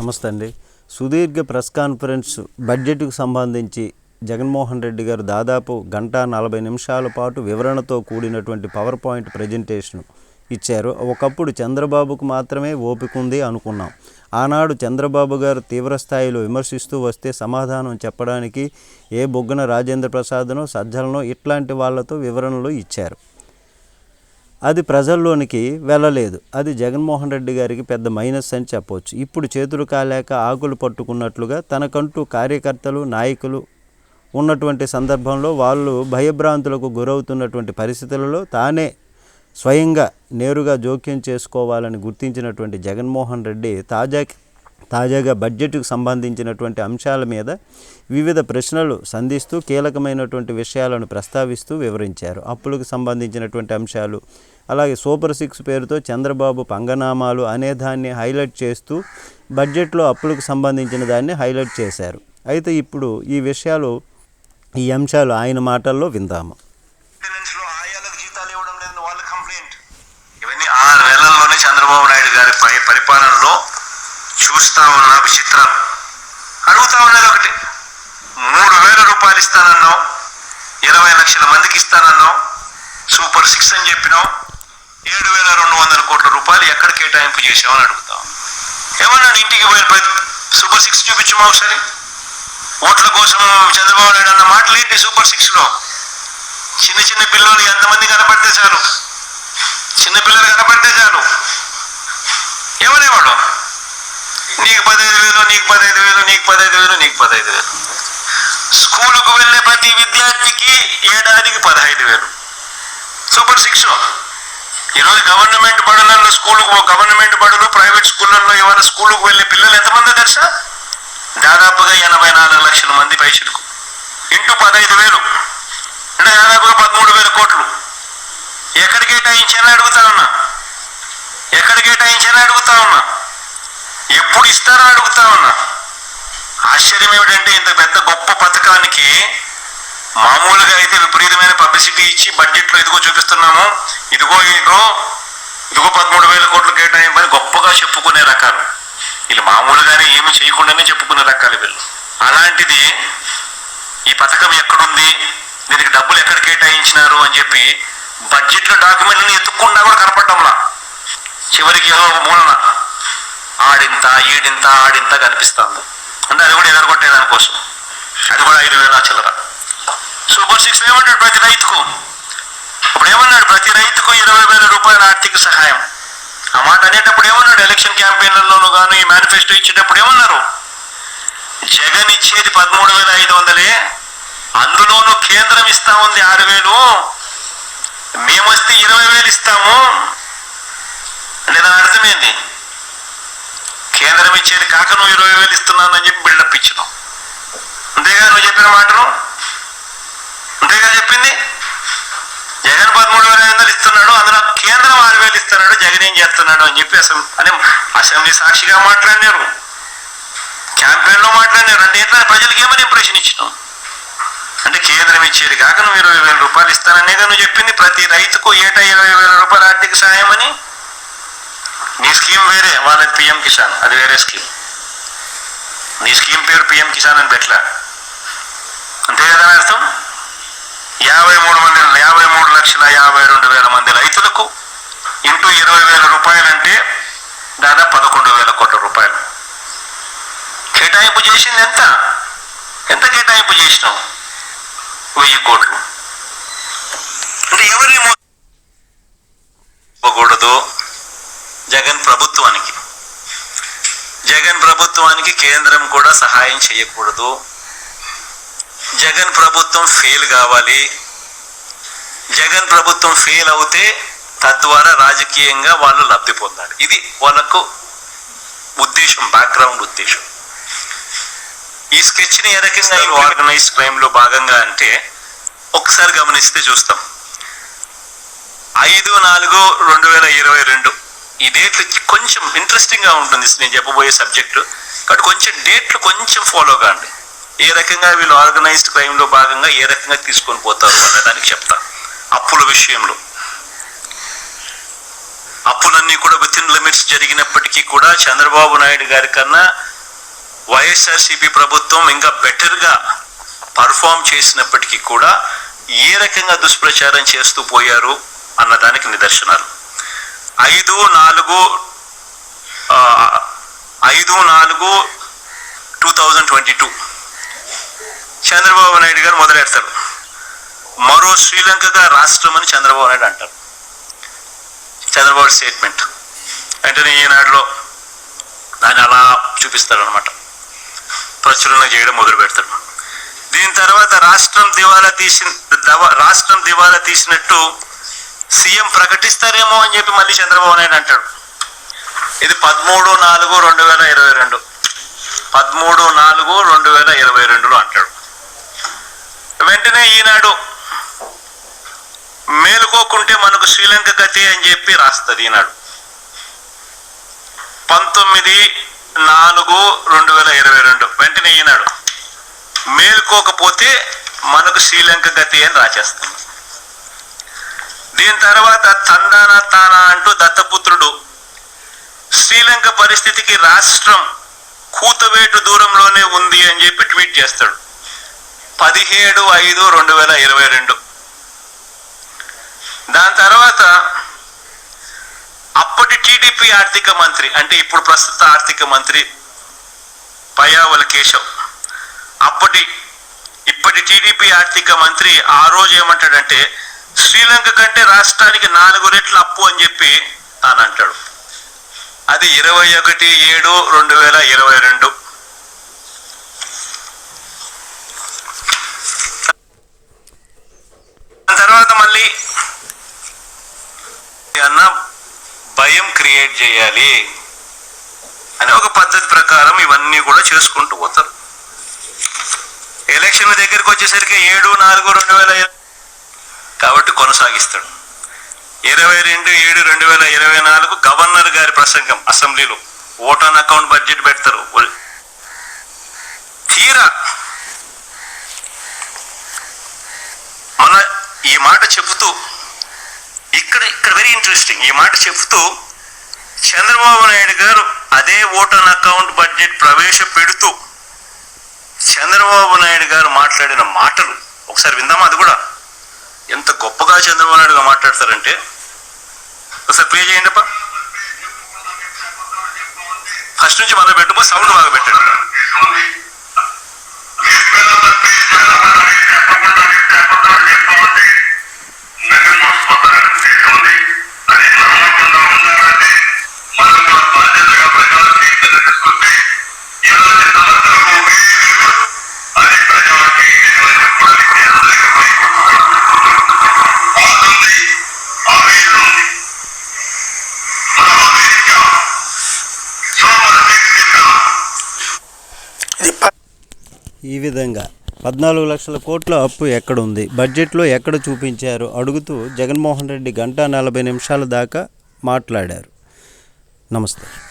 నమస్తే అండి. సుదీర్ఘ ప్రెస్ కాన్ఫరెన్స్ బడ్జెట్కు సంబంధించి జగన్మోహన్ రెడ్డి గారు దాదాపు గంట నలభై నిమిషాల పాటు వివరణతో కూడినటువంటి పవర్ పాయింట్ ప్రజెంటేషన్ ఇచ్చారు. ఒకప్పుడు చంద్రబాబుకు మాత్రమే ఓపిక ఉంది అనుకున్నాం. ఆనాడు చంద్రబాబు గారు తీవ్రస్థాయిలో విమర్శిస్తూ వస్తే సమాధానం చెప్పడానికి ఏ బొగ్గన రాజేంద్ర ప్రసాద్నో సజ్జలను ఇట్లాంటి వాళ్ళతో వివరణలు ఇచ్చారు. అది ప్రజల్లోనికి వెళ్ళలేదు. అది జగన్మోహన్ రెడ్డి గారికి పెద్ద మైనస్ అని చెప్పవచ్చు ఇప్పుడు చేతులు కాలేక ఆకులు పట్టుకున్నట్లుగా తనకంటూ కార్యకర్తలు నాయకులు ఉన్నటువంటి సందర్భంలో వాళ్ళు భయభ్రాంతులకు గురవుతున్నటువంటి పరిస్థితులలో తానే స్వయంగా నేరుగా జోక్యం చేసుకోవాలని గుర్తించినటువంటి జగన్మోహన్ రెడ్డి తాజా తాజాగా బడ్జెట్కు సంబంధించినటువంటి అంశాల మీద వివిధ ప్రశ్నలు సంధిస్తూ కీలకమైనటువంటి విషయాలను ప్రస్తావిస్తూ వివరించారు. అప్పులకు సంబంధించినటువంటి అంశాలు అలాగే సూపర్ సిక్స్ పేరుతో చంద్రబాబు పంగనామాలు అనే దాన్ని హైలైట్ చేస్తూ బడ్జెట్లో అప్పులకు సంబంధించిన దాన్ని హైలైట్ చేశారు. అయితే ఇప్పుడు ఈ విషయాలు ఈ అంశాలు ఆయన మాటల్లో విందాము. చూస్తా ఉన్నా విచిత్రం. అడుగుతా ఉన్నది ఒకటి మూడు వేల రూపాయలు ఇస్తానన్నావు ఇరవై లక్షల మందికి ఇస్తానన్నావు సూపర్ సిక్స్ అని చెప్పినావు ఏడు వేల రెండు వందల కోట్ల రూపాయలు ఎక్కడ కేటాయింపు చేసావని అడుగుతాం ఏమన్నా ఇంటికి పోయిన ప్రతి సూపర్ సిక్స్ చూపించమా ఒకసారి? ఓట్ల కోసం చంద్రబాబు నాయుడు అన్న మాటలు ఏంటి సూపర్ సిక్స్లో? చిన్న చిన్న పిల్లలు ఎంతమంది కనపడితే చాలు? చిన్న పిల్లలు కనపడితే చాలు? ఏమనేవాడు నీకు పదహైదు వేలు నీకు పదహైదు వేలు నీకు పదహైదు వేలు నీకు పదహైదు వేలు. స్కూలుకు వెళ్ళే ప్రతి విద్యార్థికి ఏడాదికి పదహైదు వేలు. Super six. ఈరోజు గవర్నమెంట్ బడులలో స్కూలుకు గవర్నమెంట్ బడులు ప్రైవేట్ స్కూళ్ళల్లో ఇవాళ స్కూలుకు వెళ్ళే పిల్లలు ఎంతమంది తెలుసా? దాదాపుగా ఎనభై నాలుగు లక్షల మంది పైసలకు. ఇంటూ పదహైదు వేలు. అంటే దాదాపుగా పదమూడు వేల కోట్లు. ఎక్కడ కేటాయించారని అడుగుతా ఉన్నా. ఎక్కడ కేటాయించారని అడుగుతా ఉన్నా. ఎప్పుడు ఇస్తారో అడుగుతా ఉన్నా. ఆశ్చర్యం ఏమిటంటే ఇంత పెద్ద గొప్ప పథకానికి మామూలుగా అయితే విపరీతమైన పబ్లిసిటీ ఇచ్చి బడ్జెట్లో ఇదిగో చూపిస్తున్నాము ఇదిగో ఇదిగో ఇదిగో పదమూడు వేల కోట్లు కేటాయింపని గొప్పగా చెప్పుకునే రకాలు. వీళ్ళు మామూలుగానే ఏమి చేయకుండానే చెప్పుకునే రకాలు వీళ్ళు. అలాంటిది ఈ పథకం ఎక్కడుంది దీనికి డబ్బులు ఎక్కడ కేటాయించినారు అని చెప్పి బడ్జెట్లో డాక్యుమెంట్ని ఎత్తుక్కుండా కూడా కనపడ్డంలా చివరికి ఏదో ఒక మూలన ఆడింత ఈడింత ఆడింత కనిపిస్తుంది. అంటే అది కూడా ఎదరగొట్టే దానికోసం. అది కూడా ఐదు వేల చిల్లర. సూపర్ సిక్స్ ఏమన్నాడు ప్రతి రైతుకు? ఇప్పుడు ఏమన్నాడు? ప్రతి రైతుకు ఇరవై వేల రూపాయల ఆర్థిక సహాయం. ఆ మాట అనేటప్పుడు ఏమన్నాడు? ఎలక్షన్ క్యాంపెయిన్లలోనూ కానీ ఈ మేనిఫెస్టో ఇచ్చేటప్పుడు ఏమన్నారు? జగన్ ఇచ్చేది పదమూడు వేల ఐదు వందలే. అందులోనూ కేంద్రం ఇస్తా ఉంది ఆరు వేలు. మేము వస్తే ఇరవై వేలు ఇస్తాము అంటే దాని అర్థమైంది కేంద్రం ఇచ్చేది కాక నువ్వు ఇరవై వేలు ఇస్తున్నానని చెప్పి బిల్డప్ ఇచ్చినావు. అంతేగా నువ్వు చెప్పిన మాటను అంతేగా చెప్పింది? జగన్ పదమూడు వేల ఐదు వందలు ఇస్తున్నాడు అందులో కేంద్రం ఆరు వేలు ఇస్తున్నాడు జగన్ ఏం చేస్తున్నాడు అని చెప్పి అసెంబ్లీ అని అసెంబ్లీ సాక్షిగా మాట్లాడినారు. క్యాంపెయిన్లో మాట్లాడినారు. అంటే ఏంటంటే ప్రజలకు ఏమని ఇంప్రెషన్ ఇచ్చినావు? అంటే కేంద్రం ఇచ్చేది కాక నువ్వు ఇరవై వేల రూపాయలు ఇస్తాననేది నువ్వు చెప్పింది. ప్రతి రైతుకు ఏటా ఇరవై వేల రూపాయల ఆర్థిక సాయం అని నీ స్కీమ్ వేరే వాళ్ళది పిఎం కిసాన్ అది వేరే స్కీమ్. నీ స్కీమ్ పేరు పిఎం కిసాన్ అని పెట్టలా. అంతే కదా అర్థం? యాభై మూడు మంది యాభై మూడు లక్షల యాభై రెండు వేల మంది రైతులకు ఇంటూ ఇరవై వేల రూపాయలంటే దాదాపు పదకొండు వేల కోట్ల రూపాయలు. కేటాయింపు చేసింది ఎంత? ఎంత కేటాయింపు చేసినావు? వెయ్యి కోట్లు. అంటే ఎవరిని మో- ఇవ్వకూడదు జగన్ ప్రభుత్వానికి జగన్ ప్రభుత్వానికి కేంద్రం కూడా సహాయం చేయకూడదు. జగన్ ప్రభుత్వం ఫెయిల్ కావాలి. జగన్ ప్రభుత్వం ఫెయిల్ అవుతే తద్వారా రాజకీయంగా వాళ్ళు లబ్ధి పొందాలి. ఇది వాళ్ళకు ఉద్దేశం బ్యాక్గ్రౌండ్ ఉద్దేశం. ఈ స్కెచ్ని ఏ రకంగా ఆర్గనైజ్ క్రైమ్లో భాగంగా అంటే ఒకసారి గమనిస్తే చూస్తాం. ఐదు నాలుగు రెండు వేల ఇరవై రెండు ఈ డేట్లు కొంచెం ఇంట్రెస్టింగ్గా ఉంటుంది నేను చెప్పబోయే సబ్జెక్టు కాబట్టి కొంచెం డేట్లు కొంచెం ఫాలో కాండి. ఏ రకంగా వీళ్ళు ఆర్గనైజ్డ్ క్రైమ్లో భాగంగా ఏ రకంగా తీసుకొని పోతారు అనే దానికి చెప్తా. అప్పుల విషయంలో. అప్పులన్నీ కూడా విత్ ఇన్ లిమిట్స్ జరిగినప్పటికీ కూడా చంద్రబాబు నాయుడు గారి కన్నా వైఎస్ఆర్సీపీ ప్రభుత్వం ఇంకా బెటర్గా పర్ఫామ్ చేసినప్పటికీ కూడా ఏ రకంగా దుష్ప్రచారం చేస్తూ పోయారు అన్నదానికి నిదర్శనాలు. ఐదు నాలుగు ఐదు నాలుగు two thousand twenty two Chandrababu Naidu garu మొదలెడతారు. మరో శ్రీలంకగా రాష్ట్రం అని చంద్రబాబు నాయుడు అంటారు. చంద్రబాబు స్టేట్మెంట్. వెంటనే ఈనాడులో దాన్ని అలా చూపిస్తారు అనమాట ప్రచురణ చేయడం మొదలు పెడతారు. దీని తర్వాత రాష్ట్రం దివాలా తీసిన రాష్ట్రం దివాలా తీసినట్టు సీఎం ప్రకటిస్తారేమో అని చెప్పి మళ్ళీ చంద్రబాబు నాయుడు అంటాడు. ఇది పదమూడు నాలుగు రెండు వేల ఇరవై రెండు. పదమూడు నాలుగు రెండు వేల ఇరవై రెండులో అంటాడు. వెంటనే ఈనాడు మేలుకోకుంటే మనకు శ్రీలంక గతి అని చెప్పి రాస్తుంది ఈనాడు. పంతొమ్మిది నాలుగు రెండు వేల ఇరవై రెండు. వెంటనే ఈనాడు. మేలుకోకపోతే మనకు శ్రీలంక గతి అని రాచేస్తాం దీని తర్వాత తందాన తానా అంటూ దత్తపుత్రుడు శ్రీలంక పరిస్థితికి రాష్ట్రం కూతవేటు దూరంలోనే ఉంది అని చెప్పి ట్వీట్ చేస్తాడు. పదిహేడు ఐదు రెండు వేల ఇరవై రెండు. దాని తర్వాత అప్పటి టీడీపీ ఆర్థిక మంత్రి అంటే ఇప్పుడు ప్రస్తుత ఆర్థిక మంత్రి పయావల కేశవ్. అప్పటి ఇప్పటి టీడీపీ ఆర్థిక మంత్రి ఆ రోజు ఏమంటాడంటే శ్రీలంక కంటే రాష్ట్రానికి నాలుగు రెట్ల అప్పు అని చెప్పి తాను అంటాడు. అది ఇరవై ఒకటి ఏడు రెండు వేల ఇరవై రెండు. దాని తర్వాత మళ్ళీ అన్న భయం క్రియేట్ చేయాలి అని ఒక పద్ధతి ప్రకారం ఇవన్నీ కూడా చేసుకుంటూ పోతారు. ఎలక్షన్ దగ్గరికి వచ్చేసరికి ఏడు నాలుగు రెండు వేల ఇరవై కాబట్టి కొనసాగిస్తాడు. ఇరవై రెండు ఏడు రెండు వేల ఇరవై నాలుగు గవర్నర్ గారి ప్రసంగం అసెంబ్లీలో. ఓట్ ఆన్ అకౌంట్ బడ్జెట్ పెడతారు. తీరా. మన ఈ మాట చెబుతూ ఇక్కడ ఇక్కడ వెరీ ఇంట్రెస్టింగ్ ఈ మాట చెబుతూ చంద్రబాబు నాయుడు గారు అదే ఓట్ ఆన్ అకౌంట్ బడ్జెట్ ప్రవేశపెడుతూ చంద్రబాబు నాయుడు గారు మాట్లాడిన మాటలు. ఒకసారి విందామా అది కూడా? ఎంత గొప్పగా చంద్రబాబు నాయుడుగా మాట్లాడతారంటే ఒకసారి ప్లే చేయండి అప్ప ఫస్ట్ నుంచి మొదలు పెట్టుకో సౌండ్ బాగా పెట్టండి. ఈ విధంగా పద్నాలుగు లక్షల కోట్ల అప్పు ఎక్కడ ఉంది బడ్జెట్లో ఎక్కడ చూపించారు? అడుగుతూ జగన్మోహన్ రెడ్డి గంట నలభై నిమిషాల దాకా మాట్లాడారు. నమస్తే.